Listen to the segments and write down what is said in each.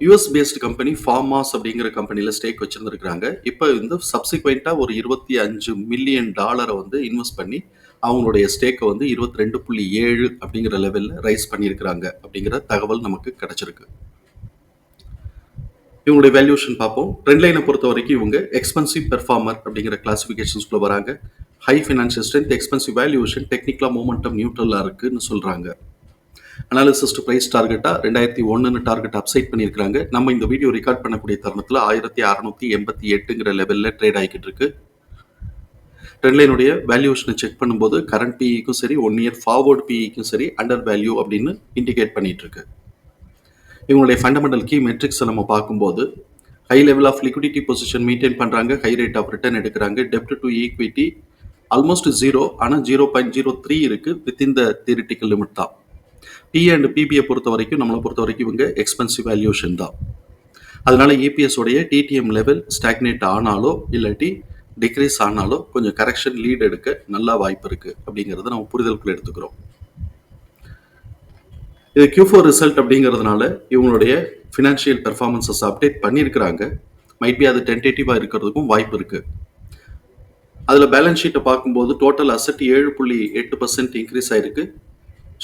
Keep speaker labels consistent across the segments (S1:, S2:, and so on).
S1: US based company ஃபார்மாஸ் அப்படிங்கிற கம்பெனியில் stack வச்சுருந்துருக்காங்க இப்போ வந்து சப்சிக்வெண்ட்டாக ஒரு இருபத்தி அஞ்சு மில்லியன் டாலரை வந்து இன்வெஸ்ட் பண்ணி அவங்களுடைய ஸ்டேக்கை வந்து இருபத்தி ரெண்டு புள்ளி ஏழு அப்படிங்கிற லெவலில் ரைஸ் பண்ணியிருக்கிறாங்க அப்படிங்கிற தகவல் நமக்கு கிடைச்சிருக்கு. இவங்களுடைய வேல்யூஷன் பார்ப்போம். ட்ரெண்ட் லைனை பொறுத்த வரைக்கும் இவங்க எக்ஸ்பென்சிவ் பெர்ஃபார்மர் அப்படிங்கிற கிளாஸிஃபிகேஷன்ஸ்குள்ளே வராங்க. High financial strength expensive valuation டெக்னிக்கலாக மூமெண்டம் நியூட்ரலாக இருக்குன்னு சொல்கிறாங்க அனாலிசிஸ்ட் ப்ரைஸ் டார்கெட்டாக ரெண்டாயிரத்தி ஒன்றுன்னு டார்கெட் அப்சைட் பண்ணியிருக்காங்க நம்ம இந்த வீடியோ ரெக்கார்ட் பண்ணக்கூடிய தருணத்தில் ஆயிரத்தி அறநூற்றி எண்பத்தி எட்டுங்கிற லெவலில் ட்ரேட் ஆகிக்கிட்டு இருக்கு. ட்ரெண்ட்லைனுடைய வேல்யூஷனை செக் பண்ணும்போது கரண்ட் பிஇக்கும் சரி ஒன் இயர் ஃபார்வர்ட் பிஇக்கும் சரி அண்டர் வேல்யூ அப்படின்னு இண்டிகேட் பண்ணிட்டு இருக்கு. இவங்களுடைய ஃபண்டமெண்டல் கீ மெட்ரிக்ஸை நம்ம பார்க்கும்போது high level of liquidity position maintain பண்ணுறாங்க ஹை ரேட் ஆஃப் ரிட்டர்ன் எடுக்கிறாங்க. டெப்ட் டு ஈக்விட்டி ஆல்மோஸ்ட் ஜீரோ ஆனால் ஜீரோ பாயிண்ட் ஜீரோ த்ரீ இருக்குது வித்தின் த தியரிட்டிக்கல் லிமிட் தான். பி அண்ட் பிபியை பொறுத்த வரைக்கும் நம்மளை பொறுத்த வரைக்கும் இவங்க எக்ஸ்பென்சிவ் வேல்யூஷன் தான். அதனால இபிஎஸ் உடைய டிடிஎம் லெவல் ஸ்டாக்னேட் ஆனாலோ இல்லாட்டி டிக்ரீஸ் ஆனாலோ கொஞ்சம் கரெக்ஷன் லீட் எடுக்க நல்லா வாய்ப்பு இருக்கு அப்படிங்கிறத நம்ம புரிதலுக்குள்ள எடுத்துக்கிறோம். இது கியூ ஃபோர் ரிசல்ட் அப்படிங்கிறதுனால இவங்களுடைய ஃபினான்ஷியல் பெர்ஃபார்மன்சஸ் அப்டேட் பண்ணியிருக்கிறாங்க. மைட் பி அது டென்டேட்டிவாக இருக்கிறதுக்கும் வாய்ப்பு இருக்கு. அதில் பேலன்ஸ் ஷீட்டை பார்க்கும்போது டோட்டல் அசட் ஏழு புள்ளி எட்டு பர்சன்ட் இன்க்ரீஸ் ஆயிருக்கு.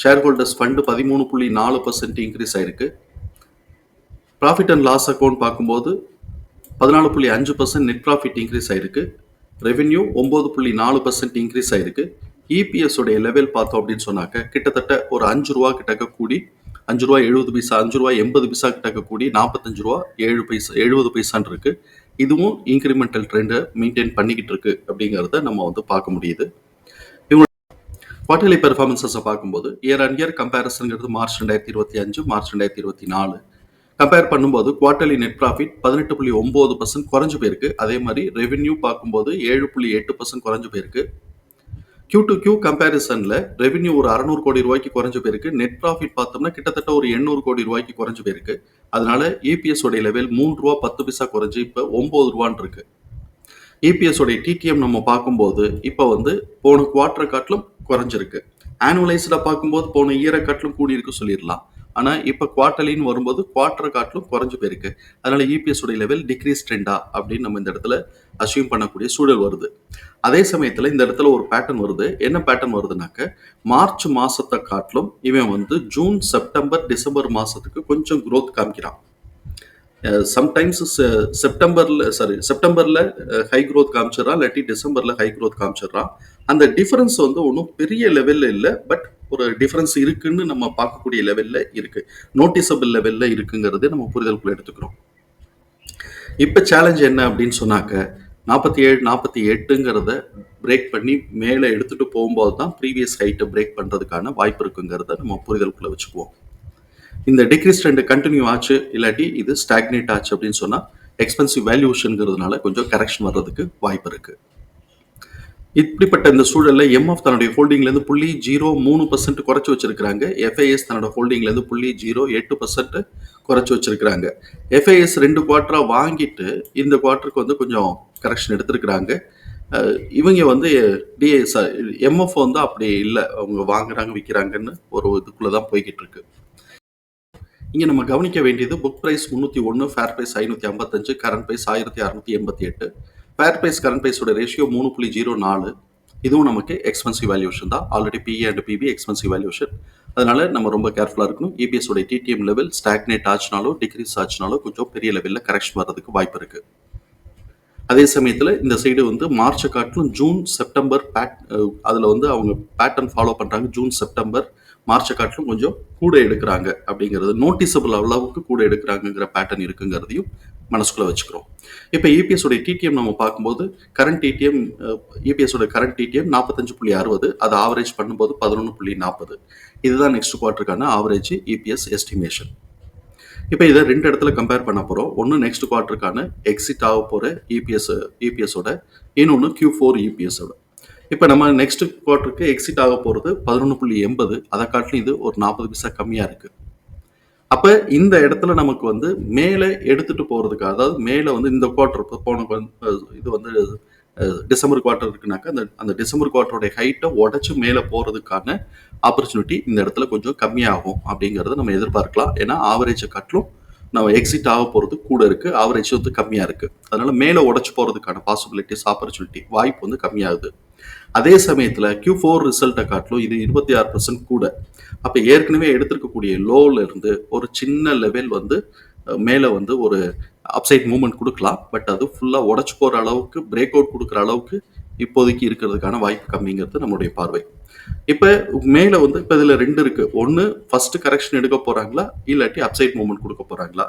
S1: ஷேர் ஹோல்டர்ஸ் ஃபண்டு பதிமூணு புள்ளி நாலு பர்சன்ட் இன்க்ரீஸ் ஆயிருக்கு. ப்ராஃபிட் அண்ட் லாஸ் அக்கௌண்ட் பார்க்கும்போது பதினாலு புள்ளி அஞ்சு பர்சன்ட் நெட் ப்ராஃபிட் இன்க்ரீஸ் ஆயிருக்கு. ரெவென்யூ ஒம்பது புள்ளி நாலு பர்சன்ட் இன்க்ரீஸ் ஆயிருக்கு. இபிஎஸ் உடைய லெவல் பார்த்தோம் அப்படின்னு சொன்னாக்க கிட்டத்தட்ட ஒரு அஞ்சு ரூபா கிட்டக்க கூடி அஞ்சு ரூபா எழுபது பைசா அஞ்சு ரூபா எண்பது பைசா கிட்டக்க கூடி நாற்பத்தஞ்சு ரூபா ஏழு பைசா எழுபது பைசான் இருக்கு. இதுவும் இன்க்ரிமெண்டல் ட்ரெண்டை மெயின்டைன் பண்ணிக்கிட்டு இருக்கு அப்படிங்கிறத நம்ம வந்து பார்க்க முடியுது. குவார்டர்லி பெர்ஃபார்மன்ஸஸை பார்க்கும்போது இயர் அண்ட் இயர் கம்பேரிசனுங்கிறது மார்ச் ரெண்டாயிரத்தி இருபத்தி அஞ்சு மார்ச் ரெண்டாயிரத்தி இருபத்தி நாலு. கம்பேர் பண்ணும்போது குவார்டர்லி நெட் ப்ராஃபிட் பதினெட்டு புள்ளி ஒம்பது பர்சன்ட் குறைஞ்சு போயிருக்கு. அதே மாதிரி ரெவென்யூ பார்க்கும்போது ஏழு புள்ளி எட்டு பர்சன்ட் குறைஞ்சு போயிருக்கு. கியூ டு கியூ கம்பேரிசனில் ரெவென்யூ ஒரு அறநூறு கோடி ரூபாய்க்கு குறைஞ்சு போயிருக்கு. நெட் ப்ராஃபிட் பார்த்தோம்னா கிட்டத்தட்ட ஒரு எண்ணூறு கோடி ரூபாய்க்கு குறைஞ்சு போயிருக்கு. அதனால இபிஎஸ் உடைய லெவல் மூணு ரூபா பத்து பைசா குறைஞ்சு இப்போ ஒம்பது ரூபான் இருக்குது இபிஎஸ் உடைய டிடிஎம் நம்ம பார்க்கும்போது இப்போ வந்து போன குவார்டரை காட்டிலும் குறைஞ்சிருக்கு. ஆனுவலைஸ்டாக பார்க்கும்போது போன இயரை காட்டிலும் கூடியிருக்கு சொல்லிடலாம். ஆனால் இப்போ குவார்டர்லின்னு வரும்போது குவார்டரை காட்டிலும் குறைஞ்சு போயிருக்கு. அதனால இபிஎஸ் உடைய லெவல் டிக்ரீஸ் ட்ரெண்டா அப்படின்னு நம்ம இந்த இடத்துல அசியூம் பண்ணக்கூடிய சூழல் வருது. அதே சமயத்தில் இந்த இடத்துல ஒரு பேட்டர்ன் வருது. என்ன பேட்டர்ன் வருதுனாக்க மார்ச் மாசத்தை காட்டிலும் இவன் வந்து ஜூன் செப்டம்பர் டிசம்பர் மாசத்துக்கு கொஞ்சம் க்ரோத் காமிக்கிறான். சம்டைம்ஸ் செப்டம்பரில் சாரி செப்டம்பரில் ஹை க்ரோத் காமிச்சிடறான் இல்லாட்டி டிசம்பரில் ஹை க்ரோத் காமிச்சிடறான் அந்த டிஃபரன்ஸ் வந்து ஒன்றும் பெரிய லெவலில் இல்லை பட் ஒரு டிஃபரன்ஸ் இருக்குன்னு நம்ம பார்க்கக்கூடிய லெவலில் இருக்குது நோட்டிசபிள் லெவலில் இருக்குங்கிறது நம்ம புரிதலுக்குள்ள எடுத்துக்கிறோம். இப்போ சேலஞ்ச் என்ன அப்படின்னு சொன்னாக்க நாற்பத்தி ஏழு நாற்பத்தி எட்டுங்கிறத பிரேக் பண்ணி மேலே எடுத்துகிட்டு போகும்போது தான் ப்ரீவியஸ் ஹைட்டை பிரேக் பண்ணுறதுக்கான வாய்ப்பு இருக்குங்கிறத நம்ம புரிதலுக்குள்ளே வச்சுக்குவோம். இந்த டிக்ரீஸ் ட்ரெண்ட் கண்டினியூ ஆச்சு இல்லாட்டி இது ஸ்டாக்னேட் ஆச்சு அப்படின்னு சொன்னால் எக்ஸ்பென்சிவ் வேல்யூஷனுங்கிறதுனால கொஞ்சம் கரெக்ஷன் வர்றதுக்கு வாய்ப்பு இருக்கு. இப்படிப்பட்ட இந்த சூழலில் எம்எஃப் தன்னுடைய ஹோல்டிங்லேருந்து புள்ளி ஜீரோ மூணு பர்சன்ட் குறைச்சி வச்சிருக்காங்க எஃப்ஐஎஸ் தன்னோட ஹோல்டிங்லேருந்து புள்ளி ஜீரோ எட்டு பர்சன்ட் குறைச்சி வச்சிருக்கிறாங்க. எஃப்ஐஎஸ் ரெண்டு குவார்ட்டராக வாங்கிட்டு இந்த குவார்ட்டருக்கு வந்து கொஞ்சம் கரெக்ஷன் எடுத்திருக்கிறாங்க. இவங்க வந்து டிஎஸ் எம்எஃப் வந்து அப்படி இல்லை. அவங்க வாங்குறாங்க விற்கிறாங்கன்னு ஒரு இதுக்குள்ளே தான் போய்கிட்டு இருக்கு. இங்கே நம்ம கவனிக்க வேண்டியது புக் ப்ரைஸ் முந்நூற்றி ஒன்று ஃபேர் ப்ரைஸ் ஐநூற்றி ஐம்பத்தஞ்சு கரண்ட் ப்ரைஸ் ஆயிரத்தி அறநூற்றி எண்பத்தி எட்டு. ஃபேர் ப்ரைஸ் கரண்ட் ப்ரைஸோட ரேஷியோ மூணு புள்ளி ஜீரோ நாலு. இதுவும் நமக்கு எக்ஸ்பென்சிவ் வேல்யூஷன் தான். Already PE and PB expensive valuation அதனால நம்ம ரொம்ப கேர்ஃபுல்லாக இருக்கணும். EPS உடைய டிடிஎம் லெவல் ஸ்டாக்னேட் ஆச்சுனாலோ டிக்ரீஸ் ஆச்சுனாலோ கொஞ்சம் பெரிய லெவலில் கரெக்ஷன் வர்றதுக்கு வாய்ப்பு இருக்கு. அதே சமயத்தில் இந்த சைடு வந்து மார்ச்சை காட்டிலும் ஜூன் செப்டம்பர் பேட் அதில் வந்து அவங்க பேட்டர்ன் ஃபாலோ பண்ணுறாங்க ஜூன் செப்டம்பர் மார்ச்சை காட்டிலும் கொஞ்சம் கூட எடுக்கிறாங்க அப்படிங்கிறது நோட்டிசபிள் அளவுக்கு கூட எடுக்கிறாங்கங்கிற பேட்டர்ன் இருக்குங்கிறதையும் மனசுக்குள்ள வச்சுக்கிறோம். இப்போ EPS உடைய டிடிஎம் நம்ம பார்க்கும்போது கரண்ட் டிடிஎம் EPS உடைய கரண்ட் டிடிஎம் நாற்பத்தஞ்சு புள்ளி அறுபது அதை ஆவரேஜ் பண்ணும்போது பதினொன்று புள்ளி நாற்பது. இதுதான் நெக்ஸ்ட் குவார்ட்டருக்கான ஆவரேஜ் இபிஎஸ் எஸ்டிமேஷன் இப்போ இதை ரெண்டு இடத்துல கம்பேர் பண்ண போகிறோம் ஒன்று நெக்ஸ்ட் குவார்ட்டருக்கான எக்ஸிட் ஆக போகிற இபிஎஸ் இபிஎஸோட இன்னொன்று கியூ ஃபோர் இபிஎஸோட இப்போ நம்ம நெக்ஸ்ட் குவார்ட்டருக்கு எக்ஸிட் ஆக போகிறது பதினொன்று புள்ளி எண்பது. அதை காட்டிலும் இது ஒரு நாற்பது பைசா கம்மியாக இருக்குது அப்போ இந்த இடத்துல நமக்கு வந்து மேலே எடுத்துகிட்டு போகிறதுக்கு அதாவது மேலே வந்து இந்த குவார்ட்டர் போன இது வந்து டிசம்பர் குவார்ட்டர் இருக்குனாக்கா அந்த அந்த டிசம்பர் குவார்ட்டருடைய ஹைட்டை உடச்சி மேலே போகிறதுக்கான ஆப்பர்ச்சுனிட்டி இந்த இடத்துல கொஞ்சம் கம்மியாகும் அப்படிங்கிறத நம்ம எதிர்பார்க்கலாம். ஏன்னா ஆவரேஜை காட்டிலும் நம்ம எக்ஸிட் ஆக போகிறது கூட இருக்குது ஆவரேஜ் வந்து கம்மியாக இருக்குது அதனால் மேலே உடச்சி போகிறதுக்கான பாசிபிலிட்டிஸ் ஆப்பர்ச்சுனிட்டி வாய்ப்பு வந்து கம்மியாகுது. அதே சமயத்தில் கியூ ஃபோர் ரிசல்ட்டை காட்டிலும் இது இருபத்தி ஆறு பர்சன்ட் கூட. அப்போ ஏற்கனவே எடுத்திருக்கக்கூடிய லோவில் இருந்து ஒரு சின்ன லெவல் வந்து மேலே வந்து ஒரு அப்சைட் மூவ்மெண்ட் கொடுக்கலாம். பட் அது ஃபுல்லாக உடச்சி போகிற அளவுக்கு பிரேக் அவுட் கொடுக்குற அளவுக்கு இப்போதைக்கு இருக்கிறதுக்கான வாய்ப்பு கம்மிங்கிறது நம்மளுடைய பார்வை. இப்போ மேலே வந்து இப்போ இதில் ரெண்டு இருக்குது ஒன்று ஃபஸ்ட்டு கரெக்ஷன் எடுக்க போகிறாங்களா இல்லாட்டி அப்சைட் மூவ்மெண்ட் கொடுக்க போகிறாங்களா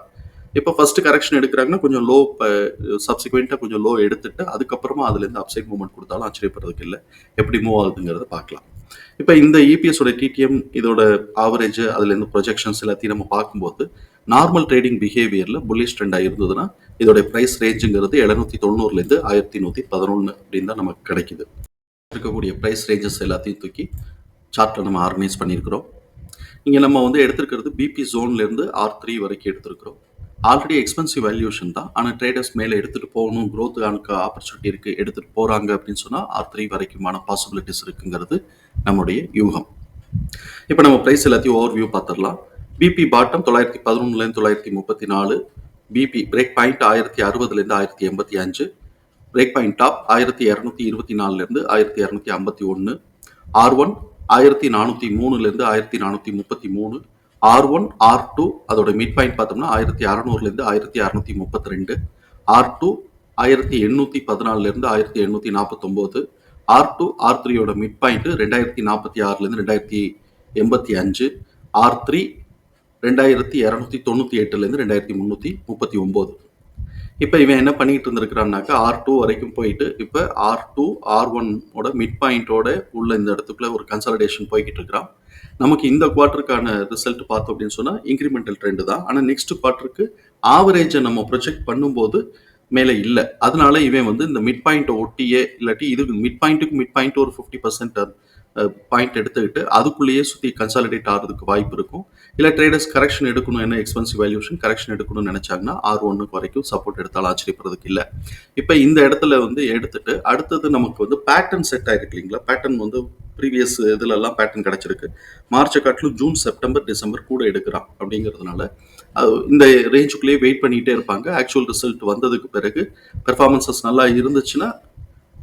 S1: இப்போ ஃபர்ஸ்ட் கரெக்ஷன் எடுக்கிறாங்கன்னா கொஞ்சம் லோ சப்சிக்வெண்ட்டாக கொஞ்சம் லோ எடுத்துட்டு அதுக்கப்புறமா அதுலேருந்து அப்சைட் மூவ்மெண்ட் கொடுத்தாலும் ஆச்சரியப்படுறதுக்கு இல்லை. எப்படி மூவ் ஆகுதுங்கிறத பார்க்கலாம். இப்போ இந்த இபிஎஸோட டிடிஎம் இதோட ஆவரேஜ் அதுலேருந்து ப்ரொஜெக்ஷன்ஸ் எல்லாத்தையும் நம்ம பார்க்கும்போது நார்மல் ட்ரேடிங் பிஹேவியரில் புல்லிஷ் ட்ரெண்டாக இருந்ததுன்னா இதோட ப்ரைஸ் ரேஞ்சுங்கிறது எழுநூற்றி தொண்ணூறுலேருந்து ஆயிரத்தி நூற்றி பதினொன்று அப்படின்னு தான் நமக்கு கிடைக்குது. இருக்கக்கூடிய ப்ரைஸ் ரேஞ்சஸ் எல்லாத்தையும் தூக்கி சார்ட்டில் நம்ம ஆர்கனைஸ் பண்ணியிருக்கிறோம். இங்கே நம்ம வந்து எடுத்திருக்கிறது பிபி ஜோன்லேருந்து ஆர் த்ரீ வரைக்கும் எடுத்திருக்கிறோம். ஆல்ரெடி எக்ஸ்பென்சிவ் வேல்யூஷன் தான். ஆனால் ட்ரேடர்ஸ் மேலே எடுத்துகிட்டு போகணும் க்ரோத்துக்கானுக்கு ஆப்பர்ச்சுனிட்டி இருக்குது எடுத்துகிட்டு போகிறாங்க அப்படின்னு சொன்னால் ஆர் த்ரீ வரைக்குமான பாசிபிலிட்டிஸ் இருக்குங்கிறது நம்முடைய யூகம். இப்போ நம்ம ப்ரைஸ் எல்லாத்தையும் ஓவர் வியூ பார்த்துடலாம் பிபி பாட்டம் தொள்ளாயிரத்தி பதினொன்றுலேருந்து தொள்ளாயிரத்தி முப்பத்தி நாலு பிபி பிரேக் பாயிண்ட் ஆயிரத்தி அறுபதுலேருந்து ஆயிரத்தி எண்பத்தி அஞ்சு பிரேக் பாயிண்ட் டாப் ஆயிரத்தி இரநூத்தி இருபத்தி நாலுலேருந்து ஆயிரத்தி இரநூத்தி ஐம்பத்தி ஒன்று ஆர் ஒன் ஆயிரத்தி நானூற்றி மூணுலேருந்து ஆயிரத்தி நானூற்றி முப்பத்தி மூணு ஆர் ஒன் ஆர் டூ அதோட மிட் பாயிண்ட் பார்த்தோம்னா ஆயிரத்தி அறநூறுலேருந்து ஆயிரத்தி அறநூற்றி முப்பத்தி ரெண்டு ஆர் டூ ஆயிரத்தி எண்ணூற்றி பதினாலுலேருந்து ஆயிரத்தி எண்ணூற்றி நாற்பத்தொம்போது. ஆர் டூ ஆர் த்ரீயோட மிட் பாயிண்ட் ரெண்டாயிரத்தி நாற்பத்தி ஆறுலேருந்து ரெண்டாயிரத்தி எண்பத்தி அஞ்சு. ஆர் த்ரீ ரெண்டாயிரத்தி இரநூத்தி தொண்ணூற்றி எட்டுலேருந்து ரெண்டாயிரத்தி முந்நூற்றி முப்பத்தி ஒம்பது இப்போ இவன் என்ன பண்ணிட்டு இருந்திருக்கிறான்னாக்கா ஆர் டூ வரைக்கும் போயிட்டு இப்போ ஆர் டூ ஆர் ஒன்னோட மிட் பாயிண்டோட உள்ள இந்த இடத்துக்குள்ள ஒரு கன்சல்டேஷன் போய்கிட்டு இருக்கிறான். நமக்கு இந்த குவார்ட்டருக்கான ரிசல்ட் பார்த்தோம் அப்படின்னு சொன்னால் இன்க்ரிமெண்டல் ட்ரெண்டு தான். ஆனால் நெக்ஸ்ட் குவார்ட்டருக்கு ஆவரேஜை நம்ம ப்ரொஜெக்ட் பண்ணும்போது மேலே இல்லை. அதனால இவன் வந்து இந்த மிட் பாயிண்ட்டை ஒட்டியே இல்லாட்டி இது மிட் பாயிண்ட்டுக்கு மிட் பாயிண்ட் ஒரு ஃபிஃப்டி பர்சன்ட் பாயிண்ட் எடுத்துக்கிட்டு அதுக்குள்ளேயே சுற்றி கன்சாலிடேட் ஆகிறதுக்கு வாய்ப்பு இருக்கும். இல்லை ட்ரேடர்ஸ் கரெக்ஷன் எடுக்கணும் என்ன எக்ஸ்பென்சிவ் வேல்யூஷன் கரெக்ஷன் எடுக்கணும்னு நினைச்சாங்கன்னா ஆர் ஒன்னுக்கு வரைக்கும் சப்போர்ட் எடுத்தாலும் ஆச்சரியப்படுறதுக்கு இல்லை. இப்போ இந்த இடத்துல வந்து எடுத்துட்டு அடுத்தது நமக்கு வந்து பேட்டர்ன் செட் ஆகிருக்கு இல்லைங்களா? பேட்டர்ன் வந்து ப்ரீவியஸ் இதுலலாம் பேட்டர்ன் கிடைச்சிருக்கு. மார்ச்சை காட்டிலும் ஜூன் செப்டம்பர் டிசம்பர் கூட எடுக்கிறான் அப்படிங்கிறதுனால இந்த ரேஞ்சுக்குள்ளேயே வெயிட் பண்ணிகிட்டே இருப்பாங்க. ஆக்சுவல் ரிசல்ட் வந்ததுக்கு பிறகு பெர்ஃபார்மன்சஸ் நல்லா இருந்துச்சுன்னா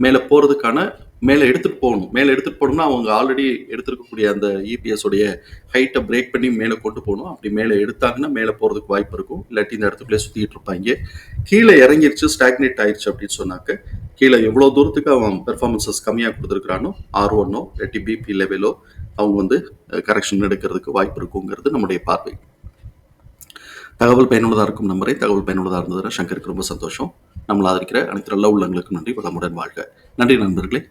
S1: மேலே போகிறதுக்கான மேலே எடுத்துகிட்டு போகணும். மேலே எடுத்துகிட்டு போகணும்னா அவங்க ஆல்ரெடி எடுத்திருக்கக்கூடிய அந்த இபிஎஸ் உடைய ஹைட்டை பிரேக் பண்ணி மேலே கொண்டு போகணும். அப்படி மேலே எடுத்தாங்கன்னா மேலே போகிறதுக்கு வாய்ப்பு இருக்கும். இல்லாட்டி இந்த இடத்துக்குள்ளே சுற்றிட்டு இருப்பாங்க. கீழே இறங்கிருச்சு ஸ்டாக்னேட் ஆயிடுச்சு அப்படின்னு சொன்னாக்க கீழே எவ்வளோ தூரத்துக்கு அவன் பெர்ஃபார்மன்சஸ் கம்மியாக கொடுத்துருக்குறானோ ஆர் ஒன்னோ இல்லாட்டி பிபி லெவலோ அவங்க வந்து கரெக்ஷன் எடுக்கிறதுக்கு வாய்ப்பு இருக்குங்கிறது நம்முடைய பார்வை. தகவல் பயனுள்ளதாக இருக்கும் நம்பரை. தகவல் பயனுள்ளதாக இருந்ததுன்னா சங்கருக்கு ரொம்ப சந்தோஷம். நம்மளை ஆதரிக்கிற அனைத்து நல்ல உள்ளங்களுக்கும் நன்றி. வளமுடன் வாழ்க. நன்றி நண்பர்களே.